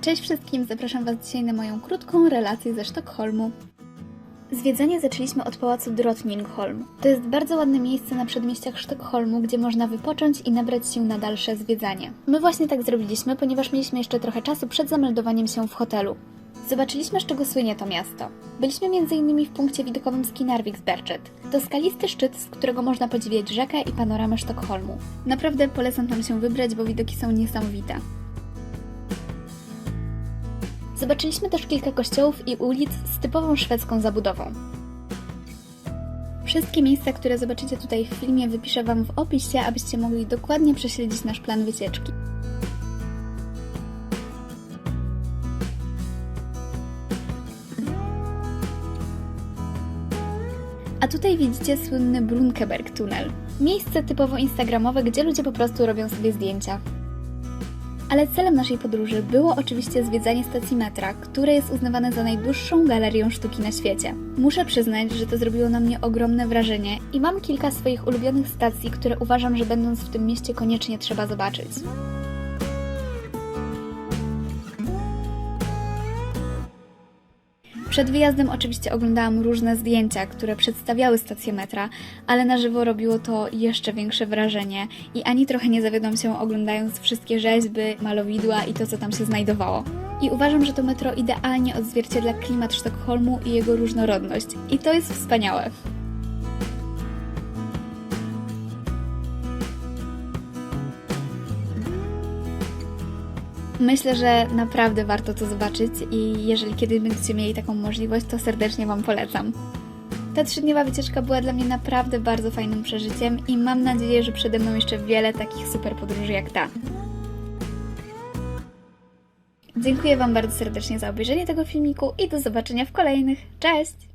Cześć wszystkim, zapraszam Was dzisiaj na moją krótką relację ze Sztokholmu. Zwiedzanie zaczęliśmy od pałacu Drottningholm. To jest bardzo ładne miejsce na przedmieściach Sztokholmu, gdzie można wypocząć i nabrać sił na dalsze zwiedzanie. My właśnie tak zrobiliśmy, ponieważ mieliśmy jeszcze trochę czasu przed zameldowaniem się w hotelu. Zobaczyliśmy, z czego słynie to miasto. Byliśmy m.in. w punkcie widokowym Skinarviksberget. To skalisty szczyt, z którego można podziwiać rzekę i panoramę Sztokholmu. Naprawdę polecam tam się wybrać, bo widoki są niesamowite. Zobaczyliśmy też kilka kościołów i ulic z typową szwedzką zabudową. Wszystkie miejsca, które zobaczycie tutaj w filmie, wypiszę Wam w opisie, abyście mogli dokładnie prześledzić nasz plan wycieczki. A tutaj widzicie słynny Brunkeberg Tunnel. Miejsce typowo instagramowe, gdzie ludzie po prostu robią sobie zdjęcia. Ale celem naszej podróży było oczywiście zwiedzanie stacji metra, które jest uznawane za najdłuższą galerią sztuki na świecie. Muszę przyznać, że to zrobiło na mnie ogromne wrażenie i mam kilka swoich ulubionych stacji, które uważam, że będąc w tym mieście koniecznie trzeba zobaczyć. Przed wyjazdem oczywiście oglądałam różne zdjęcia, które przedstawiały stację metra, ale na żywo robiło to jeszcze większe wrażenie i ani trochę nie zawiodłam się oglądając wszystkie rzeźby, malowidła i to, co tam się znajdowało. I uważam, że to metro idealnie odzwierciedla klimat Sztokholmu i jego różnorodność. I to jest wspaniałe. Myślę, że naprawdę warto to zobaczyć i jeżeli kiedyś będziecie mieli taką możliwość, to serdecznie Wam polecam. Ta trzydniowa wycieczka była dla mnie naprawdę bardzo fajnym przeżyciem i mam nadzieję, że przede mną jeszcze wiele takich super podróży jak ta. Dziękuję Wam bardzo serdecznie za obejrzenie tego filmiku i do zobaczenia w kolejnych. Cześć!